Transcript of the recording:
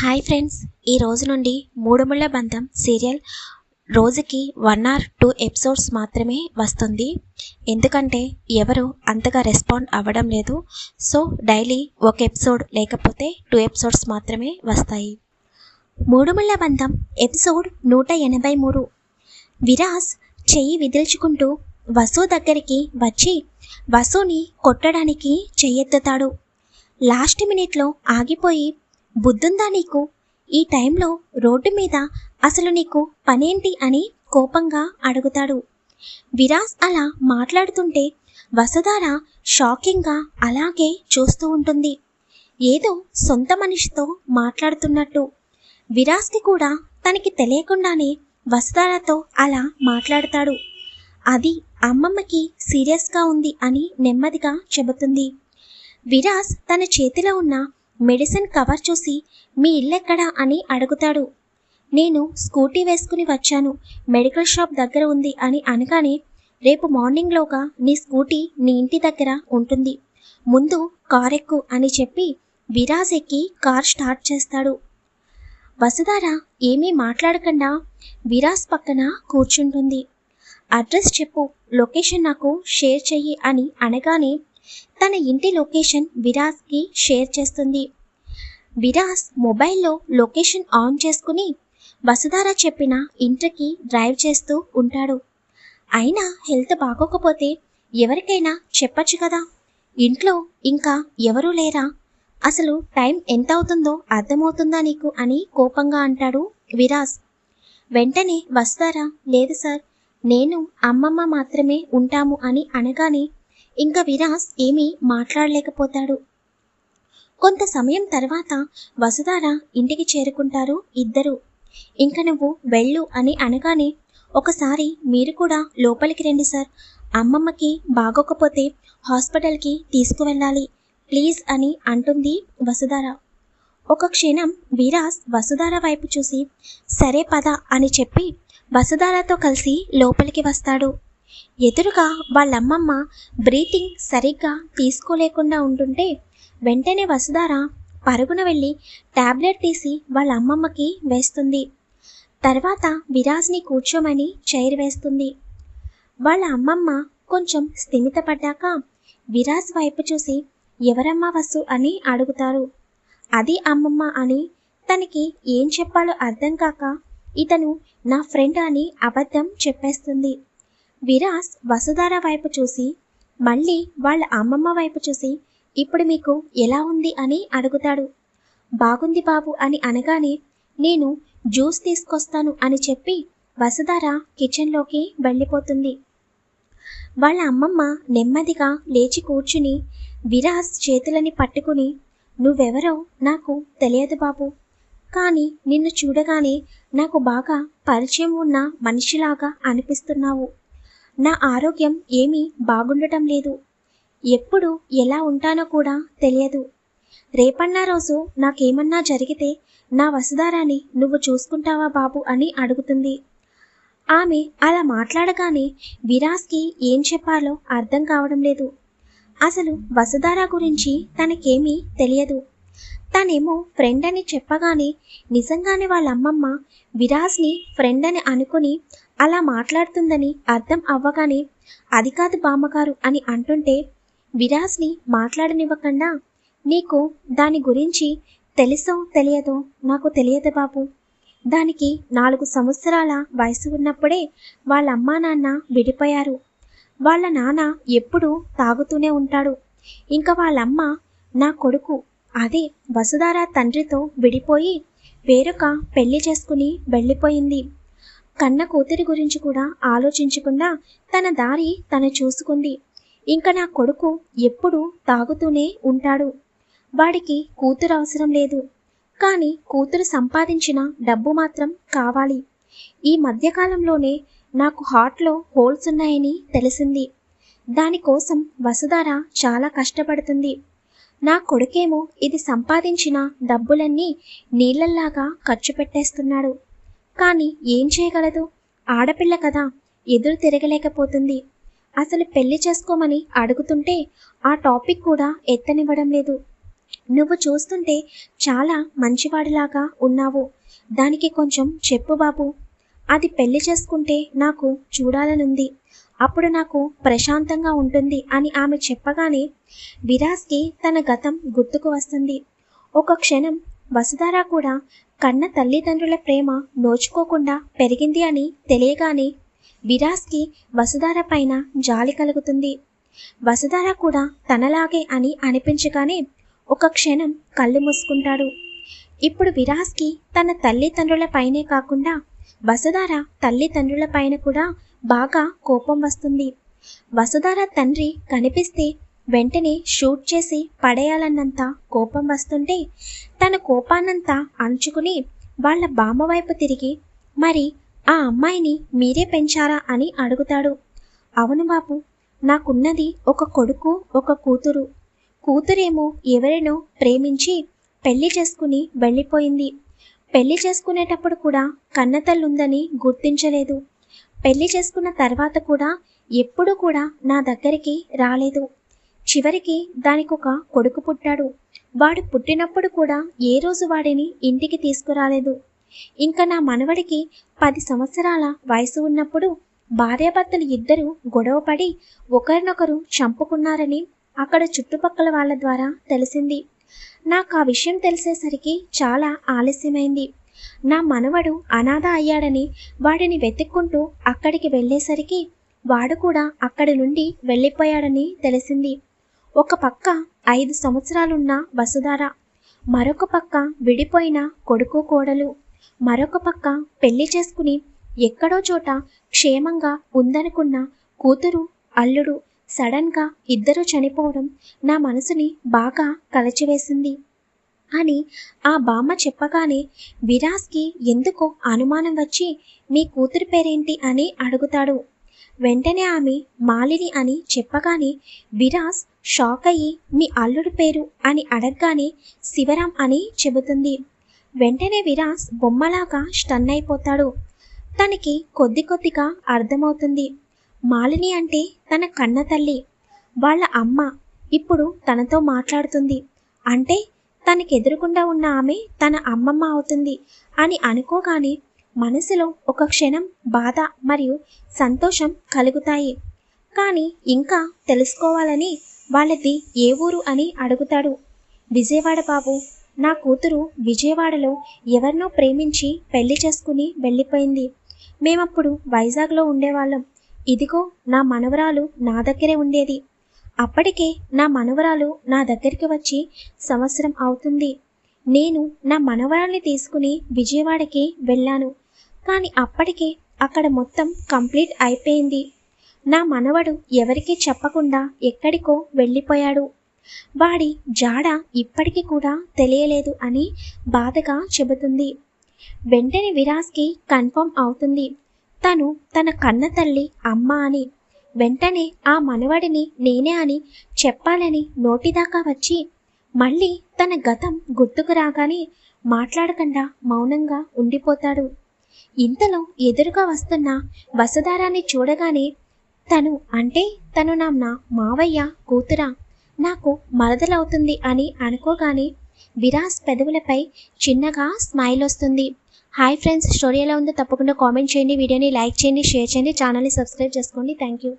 Hi friends ఈ రోజు నుండి మూడుముళ్ళ బంధం సీరియల్ రోజుకి వన్ ఆర్ టూ ఎపిసోడ్స్ మాత్రమే వస్తుంది. ఎందుకంటే ఎవరు అంతగా రెస్పాండ్ అవ్వడం లేదు. సో డైలీ ఒక ఎపిసోడ్ లేకపోతే టూ ఎపిసోడ్స్ మాత్రమే వస్తాయి. మూడుముళ్ళ బంధం ఎపిసోడ్ నూట ఎనభై మూడు. విరాస్ చెయ్యి విదిల్చుకుంటూ వసు దగ్గరికి వచ్చి వసుని కొట్టడానికి చెయ్యెత్తుతాడు. లాస్ట్ మినిట్లో ఆగిపోయి బుద్ధుందా నీకు? ఈ టైంలో రోడ్డు మీద అసలు నీకు పనేంటి అని కోపంగా అడుగుతాడు. విరాస్ అలా మాట్లాడుతుంటే వసుధార షాకింగ్గా అలాగే చూస్తూ ఉంటుంది. ఏదో సొంత మనిషితో మాట్లాడుతున్నట్టు. విరాస్కి కూడా తనకి తెలియకుండానే వసుధారతో అలా మాట్లాడతాడు. అది అమ్మమ్మకి సీరియస్గా ఉంది అని నెమ్మదిగా చెబుతుంది. విరాస్ తన చేతిలో ఉన్న మెడిసిన్ కవర్ చూసి మీ ఇల్లెక్కడా అని అడుగుతాడు. నేను స్కూటీ వేసుకుని వచ్చాను. మెడికల్ షాప్ దగ్గర ఉంది అని అనగానే రేపు మార్నింగ్లోగా నీ స్కూటీ నీ ఇంటి దగ్గర ఉంటుంది. ముందు కార్ ఎక్కు అని చెప్పి విరాజ్ ఎక్కి కార్ స్టార్ట్ చేస్తాడు. వసుధార ఏమీ మాట్లాడకుండా విరాజ్ పక్కన కూర్చుంటుంది. అడ్రస్ చెప్పు లొకేషన్ నాకు షేర్ చెయ్యి అని అనగానే తన ఇంటి లొకేషన్ విరాజ్కి షేర్ చేస్తుంది. విరాజ్ మొబైల్లో లొకేషన్ ఆన్ చేసుకుని వసుధార చెప్పిన ఇంటికి డ్రైవ్ చేస్తూ ఉంటాడు. అయినా హెల్త్ బాగోకపోతే ఎవరికైనా చెప్పచ్చు కదా? ఇంట్లో ఇంకా ఎవరూ లేరా? అసలు టైం ఎంత అవుతుందో అర్థమవుతుందా నీకు అని కోపంగా అంటాడు విరాజ్. వెంటనే వస్తారా లేదు సార్ నేను అమ్మమ్మ మాత్రమే ఉంటాము అని అనగానే ఇంకా విరాస్ ఏమీ మాట్లాడలేకపోతాడు. కొంత సమయం తర్వాత వసుధార ఇంటికి చేరుకుంటారు ఇద్దరు. ఇంక నువ్వు వెళ్ళు అని అనగానే ఒకసారి మీరు కూడా లోపలికి రండి సార్. అమ్మమ్మకి బాగోకపోతే హాస్పిటల్కి తీసుకువెళ్ళాలి ప్లీజ్ అని అంటుంది వసుధార. ఒక క్షణం విరాస్ వసుధార వైపు చూసి సరే పద అని చెప్పి వసుధారతో కలిసి లోపలికి వస్తాడు. ఎదురుగా వాళ్ళమ్మమ్మ బ్రీతింగ్ సరిగ్గా తీసుకోలేకుండా ఉంటుంటే వెంటనే వసుధార పరుగున వెళ్ళి టాబ్లెట్ తీసి వాళ్ళ అమ్మమ్మకి వేస్తుంది. తర్వాత విరాజ్ని కూర్చోమని చైర్ వేస్తుంది. వాళ్ళ అమ్మమ్మ కొంచెం స్థిమితపడ్డాక విరాజ్ వైపు చూసి ఎవరమ్మా వసు అని అడుగుతారు. అది అమ్మమ్మ అని తనకి ఏం చెప్పాలో అర్థం కాక ఇతను నా ఫ్రెండ్ అని అబద్ధం చెప్పేస్తుంది. విరాస్ వసుధార వైపు చూసి మళ్ళీ వాళ్ళ అమ్మమ్మ వైపు చూసి ఇప్పుడు మీకు ఎలా ఉంది అని అడుగుతాడు. బాగుంది బాబు అని అనగానే నేను జ్యూస్ తీసుకొస్తాను అని చెప్పి వసుధార కిచెన్లోకి వెళ్ళిపోతుంది. వాళ్ళ అమ్మమ్మ నెమ్మదిగా లేచి కూర్చుని విరాస్ చేతులని పట్టుకుని నువ్వెవరో నాకు తెలియదు బాబు. కానీ నిన్ను చూడగానే నాకు బాగా పరిచయం ఉన్న మనిషిలాగా అనిపిస్తున్నావు. నా ఆరోగ్యం ఏమీ బాగుండటం లేదు. ఎప్పుడు ఎలా ఉంటానో కూడా తెలియదు. రేపన్నా రోజు నాకేమన్నా జరిగితే నా వసుధారాన్ని నువ్వు చూసుకుంటావా బాబు అని అడుగుతుంది. ఆమె అలా మాట్లాడగానే విరాస్కి ఏం చెప్పాలో అర్థం కావడం లేదు. అసలు వసుధార గురించి తనకేమీ తెలియదు. తనేమో ఫ్రెండ్ అని చెప్పగానే నిజంగానే వాళ్ళ అమ్మమ్మ విరాజ్ని ఫ్రెండ్ అని అనుకుని అలా మాట్లాడుతుందని అర్థం అవ్వగానే అది కాదు బామ్మగారు అని అంటుంటే విరాజ్ని మాట్లాడనివ్వకుండా నీకు దాని గురించి తెలుసో తెలియదో నాకు తెలియదు బాబు. దానికి నాలుగు సంవత్సరాల వయసు ఉన్నప్పుడే వాళ్ళ అమ్మా నాన్న విడిపోయారు. వాళ్ళ నాన్న ఎప్పుడూ తాగుతూనే ఉంటాడు. ఇంకా వాళ్ళమ్మ నా కొడుకు అదే వసుధార తండ్రితో విడిపోయి వేరొక పెళ్ళి చేసుకుని వెళ్ళిపోయింది. కన్న కూతురి గురించి కూడా ఆలోచించకుండా తన దారి తను చూసుకుంది. ఇంకా నా కొడుకు ఎప్పుడూ తాగుతూనే ఉంటాడు. వాడికి కూతురు అవసరం లేదు. కానీ కూతురు సంపాదించిన డబ్బు మాత్రం కావాలి. ఈ మధ్యకాలంలోనే నాకు హార్ట్లో హోల్స్ ఉన్నాయని తెలిసింది. దానికోసం వసుధార చాలా కష్టపడుతుంది. నా కొడుకేమో ఇది సంపాదించిన డబ్బులన్నీ నీళ్ళల్లాగా ఖర్చు పెట్టేస్తున్నాడు. కానీ ఏం చేయగలదు? ఆడపిల్ల కదా ఎదురు తిరగలేకపోతుంది. అసలు పెళ్ళి చేసుకోమని అడుగుతుంటే ఆ టాపిక్ కూడా ఎత్తనివ్వడం లేదు. నువ్వు చూస్తుంటే చాలా మంచివాడిలాగా ఉన్నావు. దానికి కొంచెం చెప్పు బాబు. అది పెళ్ళి చేసుకుంటే నాకు చూడాలనుంది. అప్పుడు నాకు ప్రశాంతంగా ఉంటుంది అని ఆమె చెప్పగానే విరాజ్కి తన గతం గుర్తుకు వస్తుంది. ఒక క్షణం వసుధార కూడా కన్న తల్లిదండ్రుల ప్రేమ నోచుకోకుండా పెరిగింది అని తెలియగానే విరాస్కి వసుధార పైన జాలి కలుగుతుంది. వసుధార కూడా తనలాగే అని అనిపించగానే ఒక క్షణం కళ్ళు మూసుకుంటాడు. ఇప్పుడు విరాస్కి తన తల్లిదండ్రుల పైనే కాకుండా వసుధార తల్లిదండ్రుల పైన కూడా బాగా కోపం వస్తుంది. వసుధార తండ్రి కనిపిస్తే వెంటనే షూట్ చేసి పడేయాలన్నంత కోపం వస్తుంటే తన కోపాన్నంతా అణుచుకుని వాళ్ళ బామ్మ వైపు తిరిగి మరి ఆ అమ్మాయిని మీరే పెంచారా? అని అడుగుతాడు. అవును బాబు నాకున్నది ఒక కొడుకు ఒక కూతురు. కూతురేమో ఎవరినో ప్రేమించి పెళ్ళి చేసుకుని వెళ్ళిపోయింది. పెళ్ళి చేసుకునేటప్పుడు కూడా కన్నతల్లుందని గుర్తించలేదు. పెళ్ళి చేసుకున్న తర్వాత కూడా ఎప్పుడూ కూడా నా దగ్గరికి రాలేదు. చివరికి దానికి ఒక కొడుకు పుట్టాడు. వాడు పుట్టినప్పుడు కూడా ఏ రోజు వాడిని ఇంటికి తీసుకురాలేదు. ఇంకా నా మనవడికి పది సంవత్సరాల వయసు ఉన్నప్పుడు భార్యాభర్తలు ఇద్దరు గొడవపడి ఒకరినొకరు చంపుకున్నారని అక్కడ చుట్టుపక్కల వాళ్ళ ద్వారా తెలిసింది. నాకు ఆ విషయం తెలిసేసరికి చాలా ఆలస్యమైంది. నా మనవడు అనాథ అయ్యాడని వాడిని వెతుక్కుంటూ అక్కడికి వెళ్ళేసరికి వాడు కూడా అక్కడి నుండి వెళ్ళిపోయాడని తెలిసింది. ఒక పక్క ఐదు సంవత్సరాలున్న వసుధార మరొక పక్క విడిపోయిన కొడుకు కోడలు మరొక పక్క పెళ్ళి చేసుకుని ఎక్కడో చోట క్షేమంగా ఉందనుకున్న కూతురు అల్లుడు సడన్గా ఇద్దరు చనిపోవడం నా మనసుని బాగా కలచివేసింది అని ఆ బామ్మ చెప్పగానే విరాస్కి ఎందుకో అనుమానం వచ్చి మీ కూతురు పేరేంటి? అని అడుగుతాడు. వెంటనే ఆమె మాలిని అని చెప్పగానే విరాజ్ షాక్ అయ్యి మీ అల్లుడి పేరు అని అడగగానే శివరాం అని చెబుతుంది. వెంటనే విరాజ్ బొమ్మలాగా స్టన్ అయిపోతాడు. తనకి కొద్ది కొద్దిగా అర్థమవుతుంది. మాలిని అంటే తన కన్న తల్లి. వాళ్ళ అమ్మ ఇప్పుడు తనతో మాట్లాడుతుంది. అంటే తనకెదురుకుండా ఉన్న ఆమె తన అమ్మమ్మ అవుతుంది అని అనుకోగానే మనసులో ఒక క్షణం బాధ మరియు సంతోషం కలుగుతాయి. కానీ ఇంకా తెలుసుకోవాలని వాళ్ళది ఏ ఊరు అని అడుగుతాడు. విజయవాడ బాబు నా కూతురు విజయవాడలో ఎవరినో ప్రేమించి పెళ్ళి చేసుకుని వెళ్ళిపోయింది. మేమప్పుడు వైజాగ్లో ఉండేవాళ్ళం. ఇదిగో నా మనవరాలు నా దగ్గరే ఉండేది. అప్పటికే నా మనవరాలు నా దగ్గరికి వచ్చి సంవత్సరం అవుతుంది. నేను నా మనవరాల్ని తీసుకుని విజయవాడకి వెళ్ళాను. కానీ అప్పటికే అక్కడ మొత్తం కంప్లీట్ అయిపోయింది. నా మనవడు ఎవరికీ చెప్పకుండా ఎక్కడికో వెళ్ళిపోయాడు. వాడి జాడ ఇప్పటికీ కూడా తెలియలేదు అని బాధగా చెబుతుంది. వెంటనే విరాజ్కి కన్ఫర్మ్ అవుతుంది. తను తన కన్న తల్లి అమ్మ అని. వెంటనే ఆ మనవడిని నేనే అని చెప్పాలని నోటిదాకా వచ్చి మళ్ళీ తన గతం గుర్తుకు రాగానే మాట్లాడకుండా మౌనంగా ఉండిపోతాడు. ఇంతలో ఎదురుగా వస్తున్న వసుధారాన్ని చూడగానే తను అంటే తను నా మావయ్య కూతురా నాకు మరదలవుతుంది అని అనుకోగానే విరాస్ పెదవులపై చిన్నగా స్మైల్ వస్తుంది. హాయ్ ఫ్రెండ్స్ స్టోరీ ఎలా ఉందో తప్పకుండా కామెంట్ చేయండి వీడియోని లైక్ చేయండి షేర్ చేయండి ఛానల్ని సబ్స్క్రైబ్ చేసుకోండి. Thank you